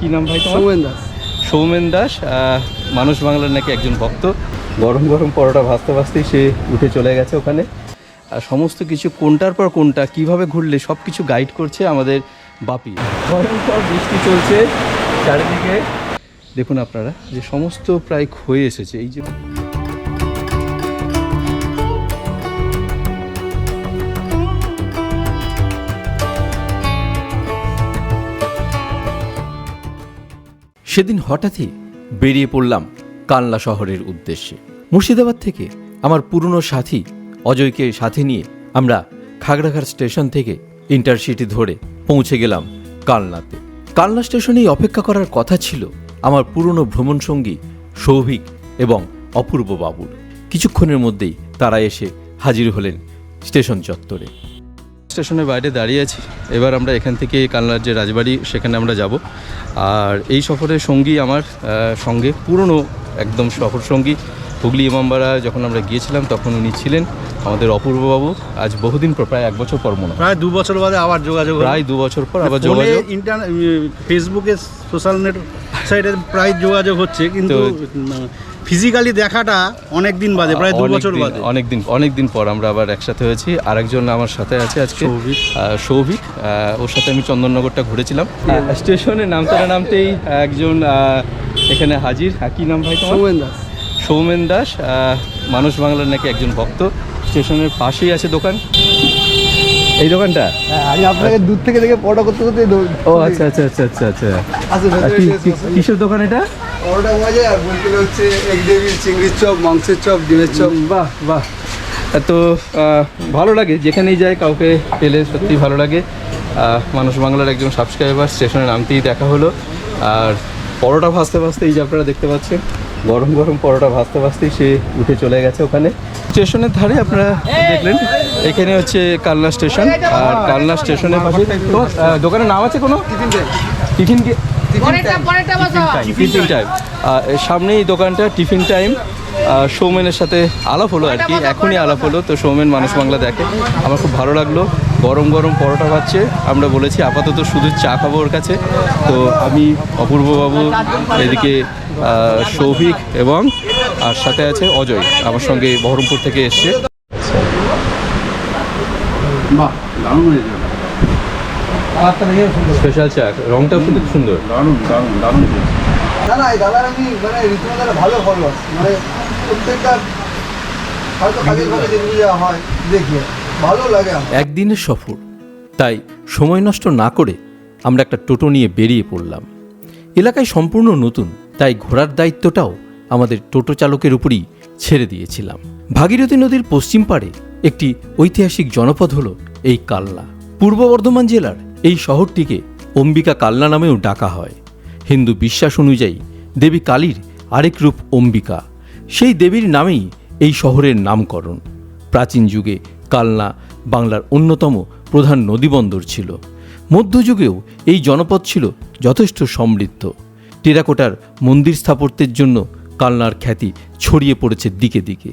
কি নাম ভাই সৌমেন দাস। সৌমেন দাস মানুষ বাংলার নাকি একজন ভক্ত। গরম গরম পরোটা ভাজতে ভাজতেই সে উঠে চলে গেছে ওখানে। আর সমস্ত কিছু কোনটার পর কোনটা কীভাবে ঘুরলে সব কিছু গাইড করছে আমাদের বাপি। পর বৃষ্টি চলছে চারিদিকে। দেখুন আপনারা যে সমস্ত প্রায় ক্ষয়ে এসেছে এই যে সেদিন হঠাৎই বেরিয়ে পড়লাম কালনা শহরের উদ্দেশ্যে। মুর্শিদাবাদ থেকে আমার পুরনো সাথী অজয়কে সাথে নিয়ে আমরা খাগড়াঘাট স্টেশন থেকে ইন্টারসিটি ধরে পৌঁছে গেলাম কালনাতে। কালনা স্টেশনেই অপেক্ষা করার কথা ছিল আমার পুরনো ভ্রমণসঙ্গী সৌভিক এবং অপূর্ব বাবুর। কিছুক্ষণের মধ্যেই তারা এসে হাজির হলেন স্টেশন চত্বরে। স্টেশনের বাইরে দাঁড়িয়ে আছি এবার আমরা এখান থেকে কালনার যে রাজবাড়ি সেখানে আমরা যাব আর এই সফরের সঙ্গী আমার সঙ্গে পুরনো একদম সফর সঙ্গী হুগলি ইমামবাড়া যখন আমরা গিয়েছিলাম তখন উনি ছিলেন আমাদের অপূর্ববাবু আজ বহুদিন পর প্রায় এক বছর পর মনে হয়। প্রায় দু বছর বাদে আবার যোগাযোগ। প্রায় দু বছর পর আবার যোগাযোগ ইন্টার ফেসবুকে সোশ্যাল নেট সাইটে প্রায় যোগাযোগ হচ্ছে কিন্তু ফিজিক্যালি দেখাটা অনেক দিন বাদে প্রায় দু বছর বাদে। অনেক দিন অনেক দিন পর আমরা আবার একসাথে হয়েছি। আরেকজন আমার সাথে আছে আজকে। সৌভিক। সৌভিক ওর সাথে আমি চন্দননগরটা ঘুরেছিলাম। স্টেশনে নামতে নামতেই একজন এখানে হাজির। হ্যাঁ, কি নাম ভাই সৌমেন দাস। সৌমেন দাস মানুষ বাংলার নাকি একজন ভক্ত। স্টেশনের পাশেই আছে দোকান। এই দোকানটা? হ্যাঁ, আমি আপনাকে দূর থেকে দেখে পড়া করতে করতে ও আচ্ছা আচ্ছা আচ্ছা আচ্ছা আচ্ছা। কি- কিসের দোকান এটা? পরোটা মজা আর বলতে হচ্ছে এক দেবীর চিংড়ির চপ মাংসের চপ ডিমের চপ। বাহ বাহ। তো ভালো লাগে যেখানেই যায় কাউকে পেলে সত্যি ভালো লাগে। মানুষ বাংলার একজন সাবস্ক্রাইবার স্টেশনে নামতেই দেখা হলো। আর পরোটা ভাজতে ভাজতে এই যে আপনারা দেখতে পাচ্ছেন গরম গরম পরোটা ভাজতে ভাজতেই সে উঠে চলে গেছে ওখানে। স্টেশনের ধারে আপনারা দেখলেন এখানে হচ্ছে কালনা স্টেশন। আর কালনা স্টেশনের পাশে দোকানের নাম আছে কোনো? টিফিন বসো টিফিন টাইম সামনেই দোকানটা টিফিন টাইম সৌমেনের সাথে আলাপ হলো আর কি এখনই আলাপ হলো। তো সৌমেন মানুষ বাংলা দেখে। আমার খুব ভালো লাগল। গরম গরম পরোটা ভাচ্ছে আমরা বলেছি আপাতত শুধু চা খাব ওর কাছে। তো আমি অপূর্ববাবু এদিকে সৌভিক এবং আর সাথে আছে অজয়। আমার সঙ্গে বহরমপুর থেকে এসছে। বাহ দারুণ হয়েছে। স্পেশাল চা কিন্তু খুব সুন্দর। দারুণ দারুণ দারুণ না না এই দাদার আমি মানে রীতিমতো ভালো ফলোয়ার মানে প্রত্যেকটা হয়তো কাজের ভাবে যেগুলো হয় দেখি ভালো লাগে একদিনের সফর তাই সময় নষ্ট না করে আমরা একটা টোটো নিয়ে বেরিয়ে পড়লাম। এলাকায় সম্পূর্ণ নতুন তাই ঘোরার দায়িত্বটাও আমাদের টোটো চালকের উপরই ছেড়ে দিয়েছিলাম। ভাগীরথী নদীর পশ্চিম পাড়ে একটি ঐতিহাসিক জনপদ হল এই কালনা পূর্ব বর্ধমান জেলার এই শহরটিকে অম্বিকা কালনা নামেও ডাকা হয়। হিন্দু বিশ্বাস অনুযায়ী দেবী কালীর আরেক রূপ অম্বিকা। সেই দেবীর নামেই এই শহরের নামকরণ। প্রাচীন যুগে কালনা বাংলার অন্যতম প্রধান নদীবন্দর ছিল। মধ্যযুগেও এই জনপদ ছিল যথেষ্ট সমৃদ্ধ। টেরাকোটার মন্দির স্থাপত্যের জন্য কালনার খ্যাতি ছড়িয়ে পড়েছে দিকে দিকে।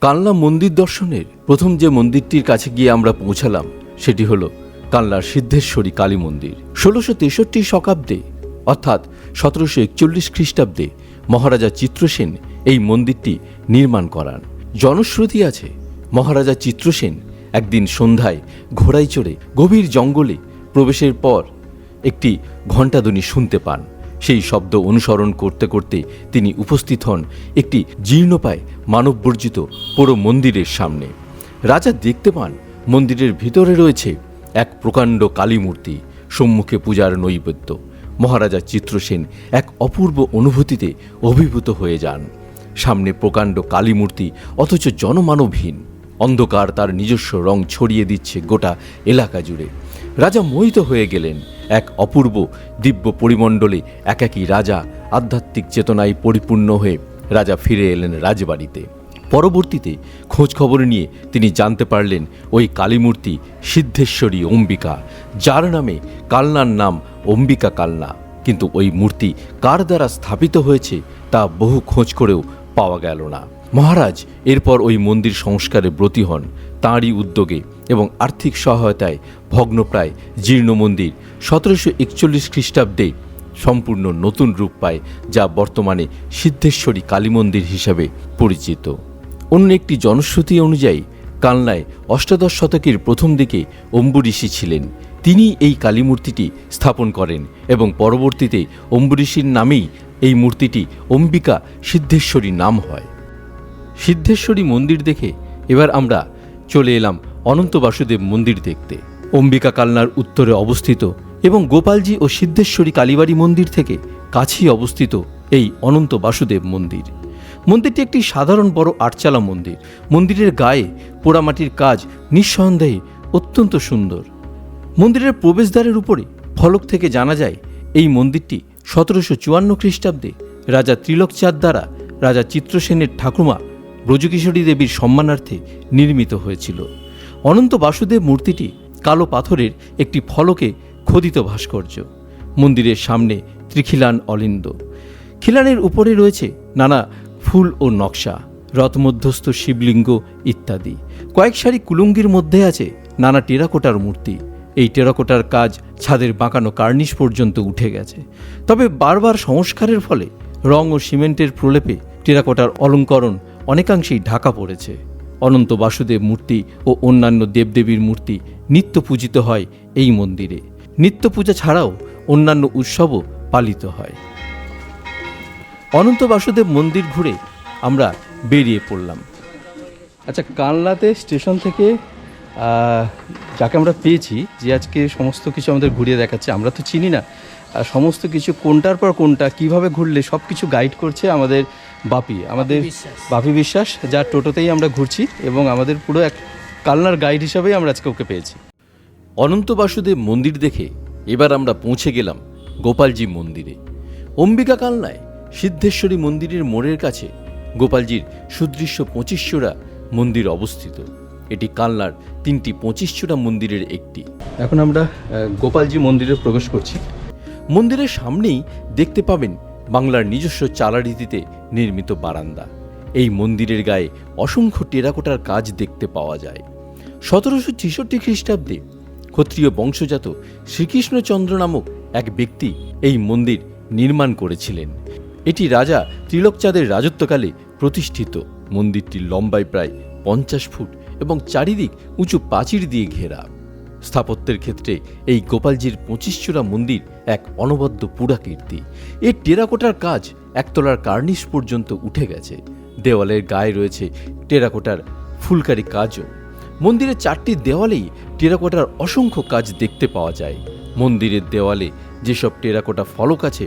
কালনা মন্দির দর্শনের প্রথম যে মন্দিরটির কাছে গিয়ে আমরা পৌঁছালাম, সেটি হল কালনার সিদ্ধেশ্বরী কালী মন্দির। ষোলোশো তেষট্টি শতাব্দে, অর্থাৎ সতেরোশো একচল্লিশ খ্রিস্টাব্দে, মহারাজা চিত্রসেন এই মন্দিরটি নির্মাণ করান। জনশ্রুতি আছে, মহারাজা চিত্রসেন একদিন সন্ধ্যায় ঘোড়ায় চড়ে গভীর জঙ্গলে প্রবেশের পর একটি ঘণ্টাধ্বনি শুনতে পান। সেই শব্দ অনুসরণ করতে করতে তিনি উপস্থিত হন একটি জীর্ণপায় মানববর্জিত পুরো মন্দিরের সামনে। রাজা দেখতে পান মন্দিরের ভিতরে রয়েছে এক প্রকাণ্ড কালীমূর্তি সম্মুখে পূজার নৈবেদ্য। মহারাজা চিত্রসেন এক অপূর্ব অনুভূতিতে অভিভূত হয়ে যান। সামনে প্রকাণ্ড কালীমূর্তি, অথচ জনমানবহীন। অন্ধকার তার নিজস্ব রং ছড়িয়ে দিচ্ছে গোটা এলাকা জুড়ে। রাজা মোহিত হয়ে গেলেন। এক অপূর্ব দিব্য পরিমণ্ডলে একাকী রাজা আধ্যাত্মিক চেতনায় পরিপূর্ণ হয়ে রাজা ফিরে এলেন রাজবাড়িতে। পরবর্তীতে খোঁজ খবর নিয়ে তিনি জানতে পারলেন ওই কালীমূর্তি সিদ্ধেশ্বরী অম্বিকা, যার নামে কালনার নাম অম্বিকা কালনা। কিন্তু ওই মূর্তি কার দ্বারা স্থাপিত হয়েছে তা বহু খোঁজ করেও পাওয়া গেল না। মহারাজ এরপর ওই মন্দির সংস্কারে ব্রতী হন। তাঁরই উদ্যোগে এবং আর্থিক সহায়তায় ভগ্নপ্রায় জীর্ণ মন্দির সতেরোশো একচল্লিশ খ্রিস্টাব্দে সম্পূর্ণ নতুন রূপ পায়, যা বর্তমানে সিদ্ধেশ্বরী কালী মন্দির হিসাবে পরিচিত। অন্য একটি জনশ্রুতি অনুযায়ী, কালনায় অষ্টাদশ শতকের প্রথম দিকে অম্বুঋষি ছিলেন। তিনি এই কালী মূর্তিটি স্থাপন করেন এবং পরবর্তীতে অম্বুঋষির নামেই এই মূর্তিটি অম্বিকা সিদ্ধেশ্বরী নাম হয়। সিদ্ধেশ্বরী মন্দির দেখে এবার আমরা চলে এলাম অনন্ত বাসুদেব মন্দির দেখতে। অম্বিকা কালনার উত্তরে অবস্থিত এবং গোপালজি ও সিদ্ধেশ্বরী কালীবাড়ি মন্দির থেকে কাছেই অবস্থিত এই অনন্ত বাসুদেব মন্দির। মন্দিরটি একটি সাধারণ বড় আটচালা মন্দির। মন্দিরের গায়ে পোড়ামাটির কাজ নিঃসন্দেহে অত্যন্ত সুন্দর। মন্দিরের প্রবেশদ্বারের উপরে ফলক থেকে জানা যায়, এই মন্দিরটি সতেরোশো চুয়ান্ন খ্রিস্টাব্দে রাজা ত্রিলোকচাঁদ দ্বারা রাজা চিত্রসেনের ঠাকুমা ব্রজকিশোরী দেবীর সম্মানার্থে নির্মিত হয়েছিল। অনন্ত বাসুদেব মূর্তিটি কালো পাথরের একটি ফলকে খোদিত ভাস্কর্য। মন্দিরের সামনে ত্রিখিলান অলিন্দ। খিলানের উপরে রয়েছে নানা ফুল ও নকশা, রথমধ্যস্থ শিবলিঙ্গ ইত্যাদি। কয়েক সারি কুলুঙ্গির মধ্যে আছে নানা টেরাকোটার মূর্তি। এই টেরাকোটার কাজ ছাদের বাঁকানো কার্নিশ পর্যন্ত উঠে গেছে। তবে বারবার সংস্কারের ফলে রং ও সিমেন্টের প্রলেপে টেরাকোটার অলঙ্করণ অনেকাংশেই ঢাকা পড়েছে। অনন্ত বাসুদেব মূর্তি ও অন্যান্য দেবদেবীর মূর্তি নিত্য পূজিত হয় এই মন্দিরে। নিত্য পূজা ছাড়াও অন্যান্য উৎসবও পালিত হয়। অনন্ত বাসুদেব মন্দির ঘুরে আমরা বেরিয়ে পড়লাম। আচ্ছা কানলাতে স্টেশন থেকে যাকে আমরা পেয়েছি যে আজকে সমস্ত কিছু আমাদের ঘুরিয়ে দেখাচ্ছে আমরা তো চিনি না আর সমস্ত কিছু কোনটার পর কোনটা কীভাবে ঘুরলে সব কিছু গাইড করছে আমাদের বাপি। আমাদের বাপি বিশ্বাস। যার টোটোতেই আমরা ঘুরছি এবং আমাদের পুরো এক কালনার গাইড হিসাবেই আমরা আজকে ওকে পেয়েছি। অনন্ত বাসুদেব মন্দির দেখে এবার আমরা পৌঁছে গেলাম গোপালজি মন্দিরে। অম্বিকা কালনায় সিদ্ধেশ্বরী মন্দিরের মোড়ের কাছে গোপালজির সুদৃশ্য পঁচিশচূড়া মন্দির অবস্থিত। এটি কালনার তিনটি পঁচিশচূড়া মন্দিরের একটি। এখন আমরা গোপালজি মন্দিরে প্রবেশ করছি। মন্দিরের সামনেই দেখতে পাবেন বাংলার নিজস্ব চালারীতিতে নির্মিত বারান্দা। এই মন্দিরের গায়ে অসংখ্য টেরাকোটার কাজ দেখতে পাওয়া যায়। সতেরোশো ছেষট্টি খ্রিস্টাব্দে ক্ষত্রিয় বংশজাত শ্রীকৃষ্ণচন্দ্র নামক এক ব্যক্তি এই মন্দির নির্মাণ করেছিলেন। এটি রাজা ত্রিলোকচাঁদের রাজত্বকালে প্রতিষ্ঠিত। মন্দিরটি লম্বায় প্রায় পঞ্চাশ ফুট এবং চারিদিক উঁচু প্রাচীর দিয়ে ঘেরা। স্থাপত্যের ক্ষেত্রে এই গোপালজির পঁচিশচূড়া মন্দির এক অনবদ্য পুরাকীর্তি। এর টেরাকোটার কাজ একতলার কার্নিশ পর্যন্ত উঠে গেছে। দেওয়ালের গায়ে রয়েছে টেরাকোটার ফুলকারি কাজও। মন্দিরের চারটি দেওয়ালেই টেরাকোটার অসংখ্য কাজ দেখতে পাওয়া যায়। মন্দিরের দেওয়ালে যেসব টেরাকোটা ফলক আছে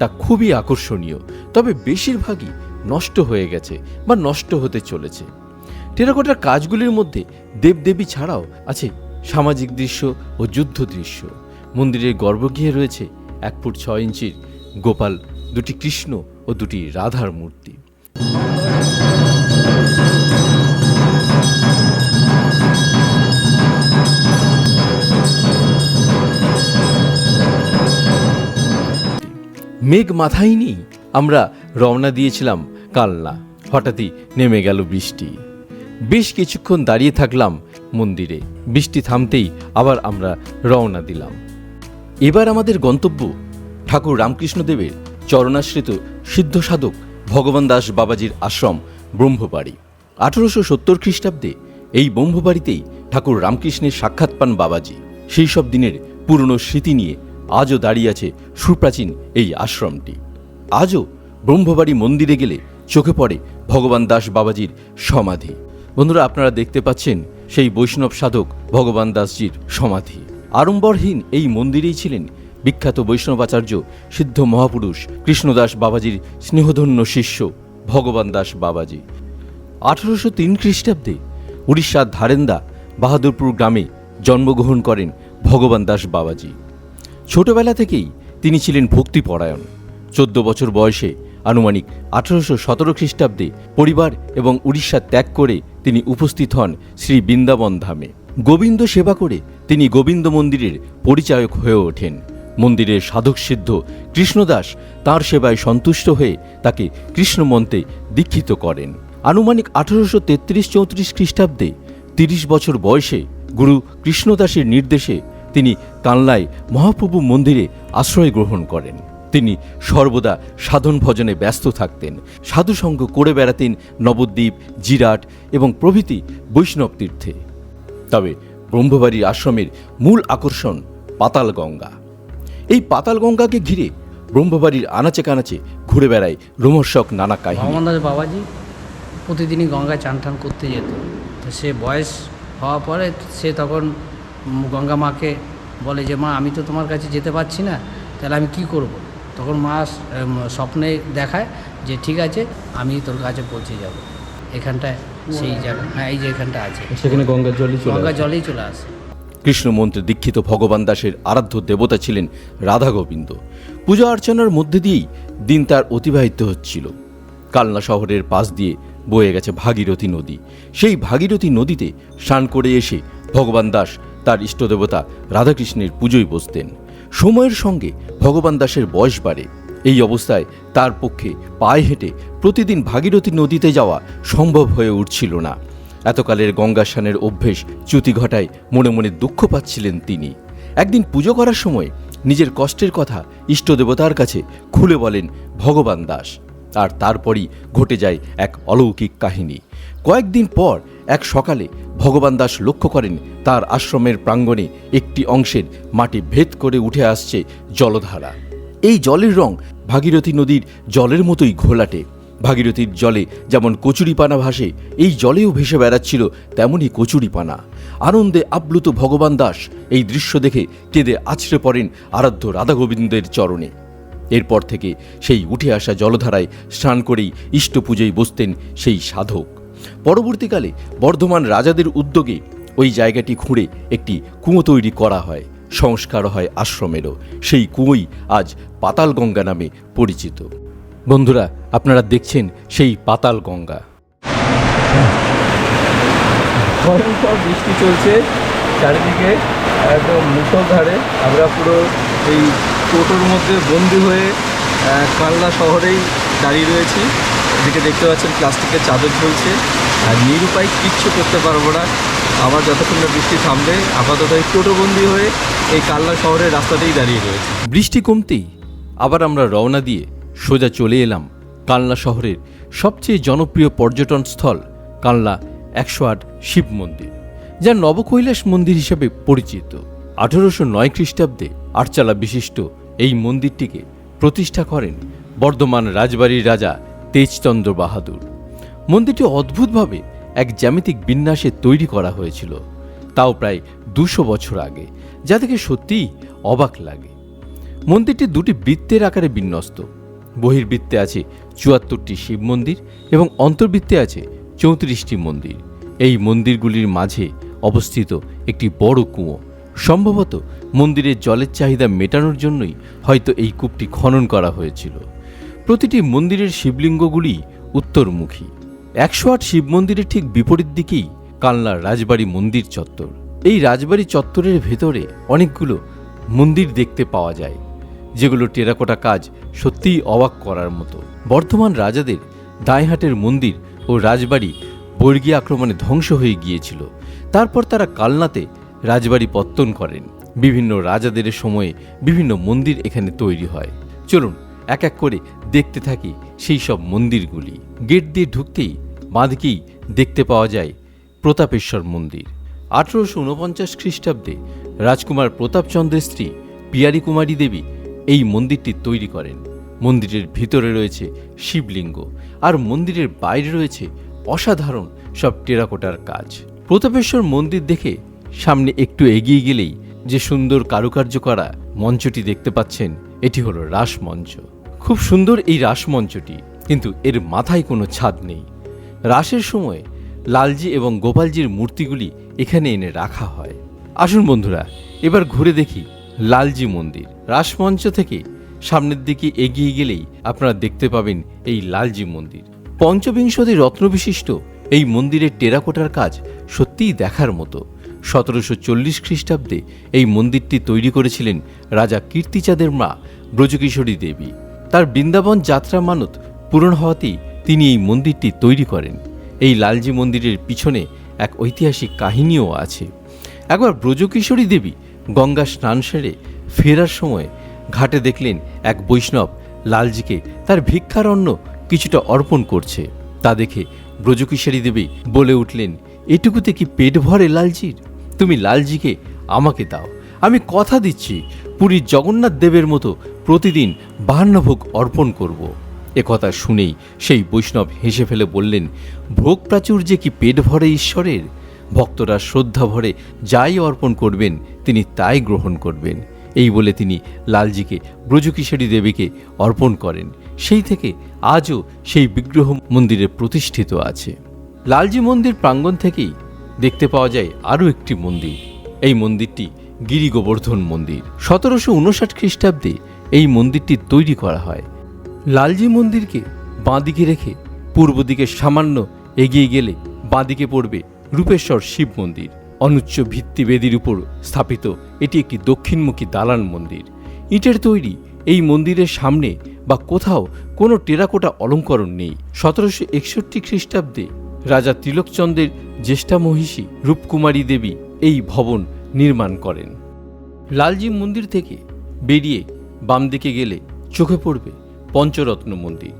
তা খুবই আকর্ষণীয়, তবে বেশিরভাগই নষ্ট হয়ে গেছে বা নষ্ট হতে চলেছে। টেরাকোটার কাজগুলির মধ্যে দেবদেবী ছাড়াও আছে সামাজিক দৃশ্য ও যুদ্ধ দৃশ্য। মন্দিরের গর্ভগৃহে রয়েছে এক ফুট ছয় ইঞ্চির গোপাল, দুটি কৃষ্ণ ও দুটি রাধার মূর্তি। মেঘ মাথায় নেই। আমরা রওনা দিয়েছিলাম কালনা। হঠাৎই নেমে গেল বৃষ্টি। বেশ কিছুক্ষণ দাঁড়িয়ে থাকলাম মন্দিরে। বৃষ্টি থামতেই আবার আমরা রওনা দিলাম। এবার আমাদের গন্তব্য ঠাকুর রামকৃষ্ণদেবের চরণাশ্রিত সিদ্ধ সাধক ভগবান দাস বাবাজির আশ্রম, ব্রহ্মবাড়ি। আঠারোশো সত্তর খ্রিস্টাব্দে এই ব্রহ্মবাড়িতেই ঠাকুর রামকৃষ্ণের সাক্ষাৎ পান বাবাজি। সেই সব দিনের পুরনো স্মৃতি নিয়ে আজও দাঁড়িয়ে আছে সুপ্রাচীন এই আশ্রমটি। আজও ব্রহ্মবাড়ি মন্দিরে গেলে চোখে পড়ে ভগবান দাস বাবাজির সমাধি। বন্ধুরা, আপনারা দেখতে পাচ্ছেন সেই বৈষ্ণব সাধক ভগবান দাসজির সমাধি। আড়ম্বরহীন এই মন্দিরেই ছিলেন বিখ্যাত বৈষ্ণবাচার্য সিদ্ধ মহাপুরুষ কৃষ্ণদাস বাবাজির স্নেহধন্য শিষ্য ভগবান দাস বাবাজি। আঠারোশো তিন খ্রিস্টাব্দে উড়িষ্যার ধারেন্দা বাহাদুরপুর গ্রামে জন্মগ্রহণ করেন ভগবান দাস বাবাজি। ছোটবেলা থেকেই তিনি ছিলেন ভক্তিপরায়ণ। চোদ্দ বছর বয়সে আনুমানিক আঠারোশো সতেরো খ্রিস্টাব্দে পরিবার এবং উড়িষ্যা ত্যাগ করে তিনি উপস্থিত হন শ্রী বৃন্দাবন ধামে। গোবিন্দ সেবা করে তিনি গোবিন্দ মন্দিরের পরিচায়ক হয়ে ওঠেন। মন্দিরের সাধক সিদ্ধ কৃষ্ণদাস তাঁর সেবায় সন্তুষ্ট হয়ে তাকে কৃষ্ণমন্তে দীক্ষিত করেন। আনুমানিক আঠারোশো তেত্রিশ চৌত্রিশ খ্রিস্টাব্দে তিরিশ বছর বয়সে গুরু কৃষ্ণদাসের নির্দেশে তিনি কানলায় মহাপ্রভু মন্দিরে আশ্রয় গ্রহণ করেন। তিনি সর্বদা সাধন ভজনে ব্যস্ত থাকতেন। সাধুসঙ্গ করে বেড়াতেন নবদ্বীপ, জিরাট এবং প্রভৃতি বৈষ্ণব তীর্থে। তবে ব্রহ্মবাড়ির আশ্রমের মূল আকর্ষণ পাতাল গঙ্গা এই পাতাল গঙ্গাকে ঘিরে ব্রহ্মবাড়ির আনাচে কানাচে ঘুরে বেড়ায় রোমর্ষক নানা কাহিনী। বাবাজি প্রতিদিনই গঙ্গায় চান টান করতে যেত। সে বয়স হওয়ার পরে সে তখন গঙ্গা মাকে বলে যে মা আমি তো তোমার কাছে যেতে পারছি না তাহলে আমি কি করব। তখন মা স্বপ্নে দেখায় যে ঠিক আছে আমি তোর কাছে পৌঁছে যাব। এখানটায় সেই জায়গা হ্যাঁ এই যে এখানটা আছে। সেখানে গঙ্গার জলই গঙ্গা জলেই চলে আসে। কৃষ্ণমন্ত্রে দীক্ষিত ভগবান দাসের আরাধ্য দেবতা ছিলেন রাধা গোবিন্দ। পূজা অর্চনার মধ্যে দিয়েই দিন তার অতিবাহিত হচ্ছিল। কালনা শহরের পাশ দিয়ে বয়ে গেছে ভাগীরথী নদী। সেই ভাগীরথী নদীতে স্নান করে এসে ভগবান দাস তার ইষ্টদেবতা রাধাকৃষ্ণের পুজোয় বসতেন। সময়ের সঙ্গে ভগবান দাসের বয়স বাড়ে। এই অবস্থায় তার পক্ষে পায়ে হেঁটে প্রতিদিন ভাগীরথী নদীতে যাওয়া সম্ভব হয়ে উঠছিল না। এতকালের গঙ্গা স্নানের অভ্যেস চ্যুতি ঘটায় মনে মনে দুঃখ পাচ্ছিলেন তিনি। একদিন পুজো করার সময় নিজের কষ্টের কথা ইষ্টদেবতার কাছে খুলে বলেন ভগবান দাস। আর তারপরই ঘটে যায় এক অলৌকিক কাহিনী। কয়েকদিন পর এক সকালে ভগবান দাস লক্ষ্য করেন তার আশ্রমের প্রাঙ্গণে একটি অংশের মাটি ভেদ করে উঠে আসছে জলধারা। এই জলের রং ভাগীরথী নদীর জলের মতোই ঘোলাটে। ভাগীরথীর জলে যেমন কচুরিপানা ভাসে, এই জলেও ভেসে বেড়াচ্ছিল তেমনই কচুরিপানা। আনন্দে আপ্লুত ভগবান দাস এই দৃশ্য দেখে কেঁদে আছড়ে পড়েন আরাধ্য রাধা গোবিন্দের চরণে। এরপর থেকে সেই উঠে আসা জলধারায় স্নান করেই ইষ্ট পুজোয় বসতেন সেই সাধক। পরবর্তীকালে বর্ধমান রাজাদের উদ্যোগে ওই জায়গাটি খুঁড়ে একটি কুঁয়ো তৈরি করা হয়, সংস্কার হয় আশ্রমেরও। সেই কুঁয়োই আজ পাতাল গঙ্গা নামে পরিচিত। বন্ধুরা, আপনারা দেখছেন সেই পাতাল গঙ্গা ভয়ঙ্কর বৃষ্টি চলছে, চারিদিকে একদম মুসলধারে আমরা পুরো এই টোটোর মধ্যে বন্দি হয়ে কালনা শহরেই দাঁড়িয়ে রয়েছি। এদিকে দেখতে পাচ্ছেন প্লাস্টিকের চাদর ঝুলছে। আর নিরুপায় কিচ্ছু করতে পারব না। আবার যতক্ষণ না বৃষ্টি থামবে, আপাতত এই টোটোবন্দি হয়ে এই কালনা শহরের রাস্তাতেই দাঁড়িয়ে রয়েছে। বৃষ্টি কমতেই আবার আমরা রওনা দিয়ে সোজা চলে এলাম কালনা শহরের সবচেয়ে জনপ্রিয় পর্যটন স্থল কালনা একশো আট শিব মন্দির, যা নবকৈলাস মন্দির হিসেবে পরিচিত। আঠারোশো নয় খ্রিস্টাব্দে আটচালা বিশিষ্ট এই মন্দিরটিকে প্রতিষ্ঠা করেন বর্ধমান রাজবাড়ির রাজা তেজচন্দ্র বাহাদুর। মন্দিরটি অদ্ভুতভাবে এক জ্যামিতিক বিন্যাসে তৈরি করা হয়েছিল, তাও প্রায় দুশো বছর আগে, যা থেকে সত্যিই অবাক লাগে। মন্দিরটি দুটি বৃত্তের আকারে বিন্যস্ত। বহির্বৃত্তে আছে চুয়াত্তরটি শিব মন্দির এবং অন্তর্বৃত্তে আছে চৌত্রিশটি মন্দির। এই মন্দিরগুলির মাঝে অবস্থিত একটি বড় কুঁয়ো। সম্ভবত মন্দিরের জলের চাহিদা মেটানোর জন্যই হয়তো এই কূপটি খনন করা হয়েছিল। প্রতিটি মন্দিরের শিবলিঙ্গগুলি উত্তরমুখী। একশো আট শিব মন্দিরের ঠিক বিপরীত দিকেই কালনার রাজবাড়ি মন্দির চত্বর। এই রাজবাড়ি চত্বরের ভেতরে অনেকগুলো মন্দির দেখতে পাওয়া যায়, যেগুলো টেরাকোটা কাজ সত্যিই অবাক করার মতো। বর্ধমান রাজাদের দাঁইহাটের মন্দির ও রাজবাড়ি বর্গী আক্রমণে ধ্বংস হয়ে গিয়েছিল। তারপর তারা কালনাতে রাজবাড়ি পত্তন করেন। বিভিন্ন রাজাদের সময়ে বিভিন্ন মন্দির এখানে তৈরি হয়। চলুন এক এক করে দেখতে থাকি সেই সব মন্দিরগুলি। গেট দিয়ে ঢুকতেই বাঁদিকেই দেখতে পাওয়া যায় প্রতাপেশ্বর মন্দির। আঠারোশো উনপঞ্চাশ খ্রিস্টাব্দে রাজকুমার প্রতাপচন্দ্রের স্ত্রী পিয়ারি কুমারী দেবী এই মন্দিরটি তৈরি করেন। মন্দিরের ভিতরে রয়েছে শিবলিঙ্গ আর মন্দিরের বাইরে রয়েছে অসাধারণ সব টেরাকোটার কাজ। প্রতাপেশ্বর মন্দির দেখে সামনে একটু এগিয়ে গেলেই যে সুন্দর কারুকার্য করা মঞ্চটি দেখতে পাচ্ছেন, এটি হলো রাসমঞ্চ। খুব সুন্দর এই রাসমঞ্চটি, কিন্তু এর মাথায় কোনো ছাদ নেই। রাসের সময় লালজি এবং গোপালজির মূর্তিগুলি এখানে এনে রাখা হয়। আসুন বন্ধুরা, এবার ঘুরে দেখি লালজি মন্দির। রাসমঞ্চ থেকে সামনের দিকে এগিয়ে গেলেই আপনারা দেখতে পাবেন এই লালজি মন্দির। পঞ্চবিংশতি রত্নবিশিষ্ট এই মন্দিরের টেরাকোটার কাজ সত্যিই দেখার মতো। সতেরোশো চল্লিশ খ্রিস্টাব্দে এই মন্দিরটি তৈরি করেছিলেন রাজা কীর্তিচাঁদের মা ব্রজকিশোরী দেবী। তার বৃন্দাবন যাত্রা মানত পূরণ হওয়াতেই তিনি এই মন্দিরটি তৈরি করেন। এই লালজি মন্দিরের পিছনে এক ঐতিহাসিক কাহিনীও আছে। একবার ব্রজকিশোরী দেবী গঙ্গা স্নান সেরে ফেরার সময় ঘাটে দেখলেন এক বৈষ্ণব লালজিকে তার ভিক্ষার অন্ন কিছুটা অর্পণ করছে। তা দেখে ব্রজকিশোরী দেবী বলে উঠলেন, এটুকুতে কি পেট ভরে লালজির? তুমি লালজিকে আমাকে দাও, আমি কথা দিচ্ছি। পুরীর জগন্নাথ দেবের মতো প্রতিদিন বাহান্নভোগ অর্পণ করব। এ কথা শুনেই সেই বৈষ্ণব হেসে ফেলে বললেন, ভোগ প্রাচুর্যে কি পেট ভরে ঈশ্বরের? ভক্তরা শ্রদ্ধা ভরে যাই অর্পণ করবেন, তিনি তাই গ্রহণ করবেন। এই বলে তিনি লালজিকে, ব্রজকিশোরী দেবীকে অর্পণ করেন। সেই থেকে আজও সেই বিগ্রহ মন্দিরে প্রতিষ্ঠিত আছে। লালজি মন্দির প্রাঙ্গণ থেকেই দেখতে পাওয়া যায় আরও একটি মন্দির। এই মন্দিরটি গিরি গোবর্ধন মন্দির। সতেরোশো উনষাট খ্রিস্টাব্দে এই মন্দিরটি তৈরি করা হয়। লালজি মন্দিরকে বাঁদিকে রেখে পূর্ব দিকে সামান্য এগিয়ে গেলে বাঁদিকে পড়বে রূপেশ্বর শিব মন্দির। অনুচ্চ ভিত্তি ভিত্তিবেদির উপর স্থাপিত এটি একটি দক্ষিণমুখী দালান মন্দির। ইটের তৈরি এই মন্দিরের সামনে বা কোথাও কোনো টেরাকোটা অলঙ্করণ নেই। সতেরোশো একষট্টি খ্রিস্টাব্দে রাজা তিলকচন্দ্রের জ্যেষ্ঠা মহিষী রূপকুমারী দেবী এই ভবন নির্মাণ করেন। লালজি মন্দির থেকে বেরিয়ে বাম দিকে গেলে চোখে পড়বে পঞ্চরত্ন মন্দির।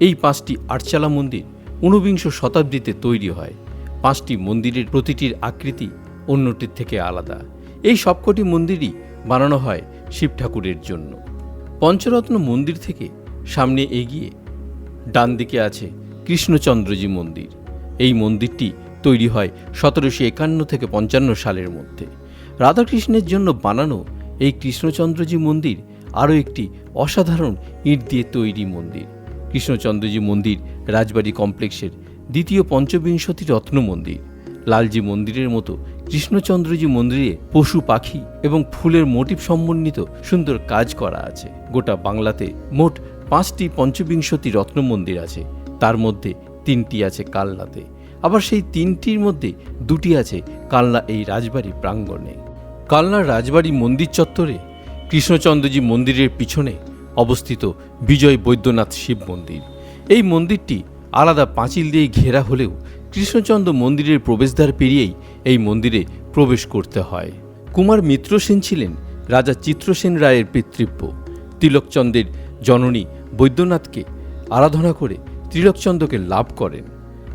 এই পাঁচটি আটচালা মন্দির ঊনবিংশ শতাব্দীতে তৈরি হয়। পাঁচটি মন্দিরের প্রতিটির আকৃতি অন্যটির থেকে আলাদা। এই সবকটি মন্দিরই বানানো হয় শিব ঠাকুরের জন্য। পঞ্চরত্ন মন্দির থেকে সামনে এগিয়ে ডান দিকে আছে কৃষ্ণচন্দ্রজি মন্দির। এই মন্দিরটি তৈরি হয় সতেরোশো একান্ন থেকে পঞ্চান্ন সালের মধ্যে। রাধাকৃষ্ণের জন্য বানানো এই কৃষ্ণচন্দ্রজি মন্দির আরও একটি অসাধারণ ইট দিয়ে তৈরি মন্দির। কৃষ্ণচন্দ্রজি মন্দির রাজবাড়ি কমপ্লেক্সের দ্বিতীয় পঞ্চবিংশতি রত্ন মন্দির। লালজি মন্দিরের মতো কৃষ্ণচন্দ্রজি মন্দিরে পশু, পাখি এবং ফুলের মোটিভ সমন্বিত সুন্দর কাজ করা আছে। গোটা বাংলাতে মোট পাঁচটি পঞ্চবিংশতি রত্ন মন্দির আছে। তার মধ্যে তিনটি আছে কালনাতে। আবার সেই তিনটির মধ্যে দুটি আছে কালনা এই রাজবাড়ি প্রাঙ্গণে। কালনার রাজবাড়ি মন্দির চত্বরে কৃষ্ণচন্দ্রজি মন্দিরের পিছনে অবস্থিত বিজয় বৈদ্যনাথ শিব মন্দির। এই মন্দিরটি আলাদা পাঁচিল দিয়ে ঘেরা হলেও কৃষ্ণচন্দ্র মন্দিরের প্রবেশদ্বার পেরিয়েই এই মন্দিরে প্রবেশ করতে হয়। কুমার মিত্র সেন ছিলেন রাজা চিত্রসেন রায়ের পিতৃব্য। তিলকচন্দ্রের জননী বৈদ্যনাথকে আরাধনা করে ত্রিলোকচন্দ্রকে লাভ করেন।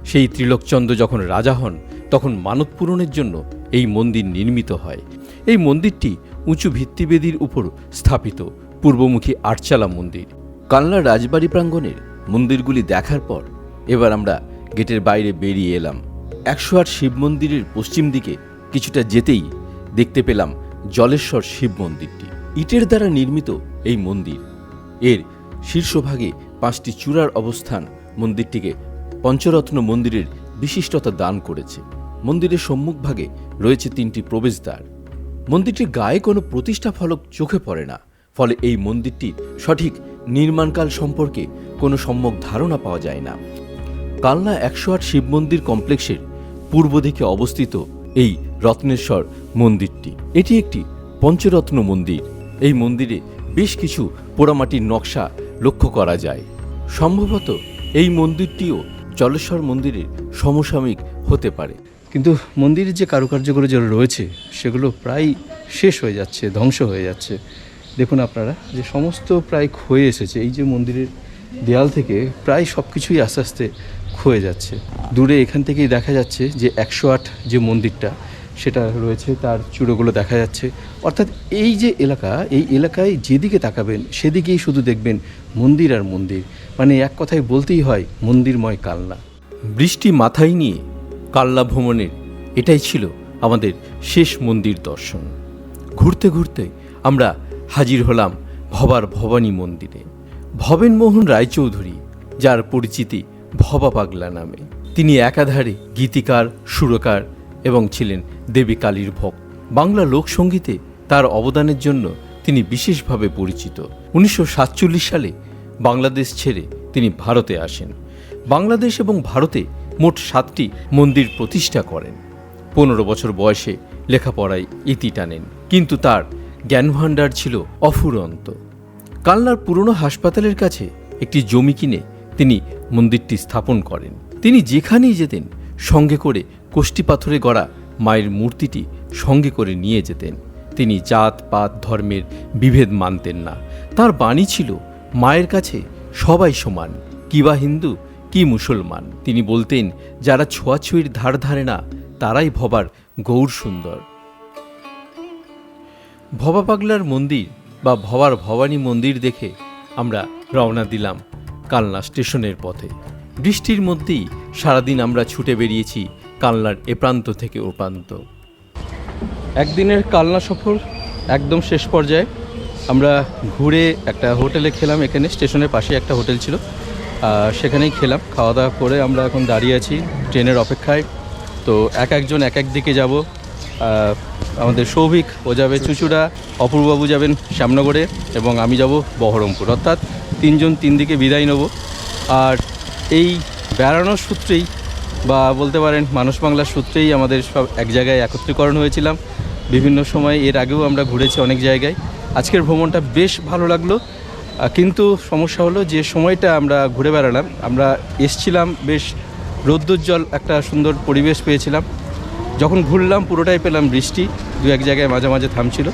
সেই ত্রিলোকচন্দ্র যখন রাজা হন, তখন মানত পূরণের জন্য এই মন্দির নির্মিত হয়। এই মন্দিরটি উঁচু ভিত্তিবেদির উপর স্থাপিত পূর্বমুখী আটচালা মন্দির। কালনার রাজবাড়ি প্রাঙ্গণের মন্দিরগুলি দেখার পর এবার আমরা গেটের বাইরে বেরিয়ে এলাম। একশো আট শিব মন্দিরের পশ্চিম দিকে কিছুটা যেতেই দেখতে পেলাম জলেশ্বর শিব মন্দিরটি। ইটের দ্বারা নির্মিত এই মন্দির। এর শীর্ষভাগে পাঁচটি চূড়ার অবস্থান মন্দিরটিকে পঞ্চরত্ন মন্দিরের বিশিষ্টতা দান করেছে। মন্দিরের সম্মুখভাগে রয়েছে তিনটি প্রবেশদ্বার। মন্দিরটির গায়ে কোনো প্রতিষ্ঠা ফলক চোখে পড়ে না, ফলে এই মন্দিরটির সঠিক নির্মাণকাল সম্পর্কে কোনো সম্যক ধারণা পাওয়া যায় না। কালনা একশো আট শিব মন্দির কমপ্লেক্সের পূর্ব দিকে অবস্থিত এই রত্নেশ্বর মন্দিরটি। এটি একটি পঞ্চরত্ন মন্দির। এই মন্দিরে বেশ কিছু পোড়ামাটির নকশা লক্ষ্য করা যায়। সম্ভবত এই মন্দিরটিও জলেশ্বর মন্দিরের সমসাময়িক হতে পারে। কিন্তু মন্দিরের যে কারুকার্যগুলো যেগুলো রয়েছে, সেগুলো প্রায় শেষ হয়ে যাচ্ছে, ধ্বংস হয়ে যাচ্ছে। দেখুন আপনারা, যে সমস্ত প্রায় ক্ষয়ে এসেছে, এই যে মন্দিরের দেয়াল থেকে প্রায় সব কিছুই আস্তে আস্তে ক্ষয়ে যাচ্ছে। দূরে এখান থেকেই দেখা যাচ্ছে যে একশো আট যে মন্দিরটা, সেটা রয়েছে, তার চূড়োগুলো দেখা যাচ্ছে। অর্থাৎ এই যে এলাকা, এই এলাকায় যেদিকে তাকাবেন, সেদিকেই শুধু দেখবেন মন্দির আর মন্দির। মানে এক কথায় বলতেই হয়, মন্দিরময় কালনা বৃষ্টি মাথায় নিয়ে কাল্লা ভ্রমণের এটাই ছিল আমাদের শেষ মন্দির দর্শন। ঘুরতে ঘুরতে আমরা হাজির হলাম ভবার ভবানী মন্দিরে। ভবেনমোহন রায়চৌধুরী, যার পরিচিতি ভবা পাগলা নামে। তিনি একাধারে গীতিকার, সুরকার এবং ছিলেন দেবী কালীর ভক্ত। বাংলা লোকসঙ্গীতে তার অবদানের জন্য তিনি বিশেষভাবে পরিচিত। উনিশশো সাতচল্লিশ সালে বাংলাদেশ ছেড়ে তিনি ভারতে আসেন। বাংলাদেশ এবং ভারতে মোট সাতটি মন্দির প্রতিষ্ঠা করেন। পনেরো বছর বয়সে লেখাপড়ায় ইতি টানেন, কিন্তু তার জ্ঞানভাণ্ডার ছিল অফুরন্ত। কালনার পুরনো হাসপাতালের কাছে একটি জমি কিনে তিনি মন্দিরটি স্থাপন করেন। তিনি যেখানেই যেতেন, সঙ্গে করে কোষ্ঠী পাথরে গড়া মায়ের মূর্তিটি সঙ্গে করে নিয়ে যেতেন। তিনি জাত, পাত, ধর্মের বিভেদ মানতেন না। তার বাণী ছিল, মায়ের কাছে সবাই সমান, কি বা হিন্দু কি মুসলমান? তিনি বলতেন, যারা ছোঁয়াছুঁয়ির ধার ধারে না, তারাই ভবার গৌর সুন্দর। ভবা পাগলার মন্দির বা ভবার ভবানী মন্দির দেখে আমরা রওনা দিলাম কালনা স্টেশনের পথে। বৃষ্টির মধ্যেই সারাদিন আমরা ছুটে বেরিয়েছি কালনার এ প্রান্ত থেকে ও প্রান্ত। একদিনের কালনা সফর একদম শেষ পর্যায়ে আমরা ঘুরে একটা হোটেলে খেলাম। এখানে স্টেশনের পাশে একটা হোটেল ছিল। সেখানেই খেলাম। খাওয়া দাওয়া করে আমরা এখন দাঁড়িয়ে আছি ট্রেনের অপেক্ষায়। তো এক একজন এক এক দিকে যাব। আমাদের সৌভিক ও যাবে চুচুড়া অপূর্ববাবু যাবেন শ্যামনগরে এবং আমি যাব বহরমপুর। অর্থাৎ তিনজন তিন দিকে বিদায় নেব। আর এই বেড়ানোর সূত্রেই বা বলতে পারেন মানুষ বাংলার সূত্রেই আমাদের সব এক জায়গায় একত্রীকরণ হয়েছিলাম। বিভিন্ন সময় এর আগেও আমরা ঘুরেছি অনেক জায়গায়। আজকের ভ্রমণটা বেশ ভালো লাগল। কিন্তু সমস্যা হলো যে সময়টা আমরা ঘুরে বেড়ালাম, আমরা এসছিলাম বেশ রৌদ্রোজ্জ্বল একটা সুন্দর পরিবেশ পেয়েছিলাম। যখন ঘুরলাম পুরোটাই পেলাম বৃষ্টি, দু এক জায়গায় মাঝে মাঝে থামছিল।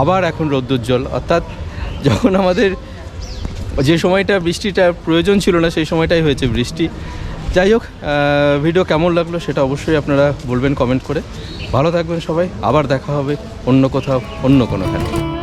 আবার এখন রৌদ্রোজ্জ্বল, অর্থাৎ যখন আমাদের যে সময়টা বৃষ্টিটা প্রয়োজন ছিল না, সেই সময়টাই হয়েছে বৃষ্টি। যাই হোক ভিডিও কেমন লাগল সেটা অবশ্যই আপনারা বলবেন কমেন্ট করে। ভালো থাকবেন সবাই, আবার দেখা হবে অন্য কোথাও, অন্য কোনোখানে।